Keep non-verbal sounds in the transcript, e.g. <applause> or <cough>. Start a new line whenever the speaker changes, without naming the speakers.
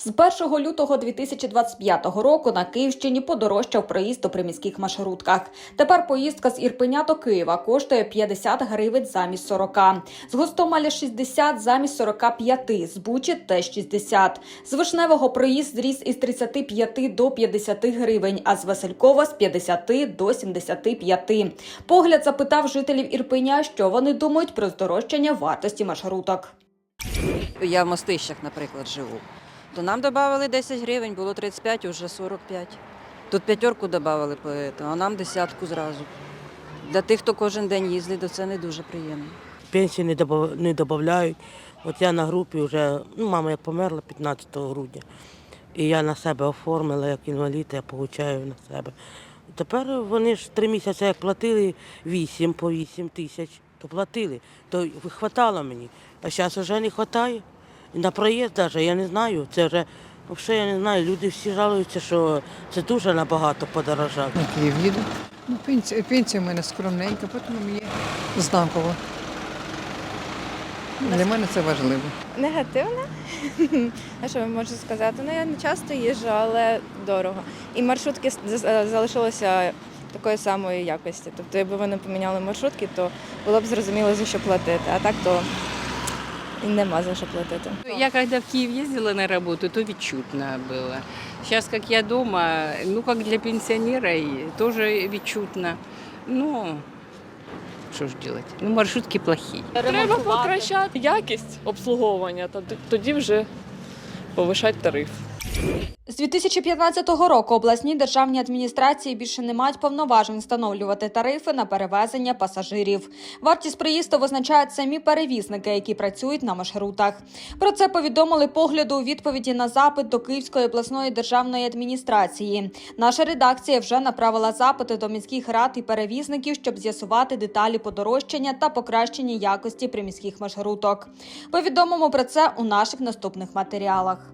З 1 лютого 2025 року на Київщині подорожчав проїзд у приміських маршрутках. Тепер поїздка з Ірпеня до Києва коштує 50 гривень замість 40. З Гостомеля 60 замість 45, з Бучі теж 60. З Вишневого проїзд зріс із 35 до 50 гривень, а з Василькова з 50 до 75. Погляд запитав жителів Ірпеня, що вони думають про здорожчання вартості маршруток.
Я в Мостищах, наприклад, живу. То нам додали 10 гривень, було 35, вже 45. Тут п'ятерку додали, а нам десятку зразу. Для тих, хто кожен день їздить, то це не дуже приємно.
Пенсії не додають. От я на групі вже, ну, мама як померла 15 грудня. І я на себе оформила як інвалід, я отримую на себе. Тепер вони ж три місяці як платили 8 по 8 тисяч, то платили, то вистачало мені. А зараз вже не вистачає. І на проїзд навіть я не знаю. Це вже взагалі я не знаю. Люди всі жалуються, що це дуже набагато подорожало.
На Київ їду. Ну, пенсія, пенсія в мене скромненька, тому є знаково. Для мене це важливо.
Негативне? <laughs> А що можу сказати? Ну я не часто їжджу, але дорого. І маршрутки залишилися такої самої якості. Тобто, якби вони поміняли маршрутки, то було б зрозуміло за що платити. А так то і нема за що платити.
Я когда в Київ їздила на роботу, то відчутно було. Зараз, як я вдома, ну, як для пенсіонера, теж відчутно. Ну, що ж робити? Ну, маршрутки плохі.
Треба покращати якість обслуговування, тоді вже повишати тариф.
З 2015 року обласні державні адміністрації більше не мають повноважень встановлювати тарифи на перевезення пасажирів. Вартість приїзду визначають самі перевізники, які працюють на маршрутах. Про це повідомили погляду у відповіді на запит до Київської обласної державної адміністрації. Наша редакція вже направила запити до міських рад і перевізників, щоб з'ясувати деталі подорожчання та покращення якості приміських маршруток. Повідомимо про це у наших наступних матеріалах.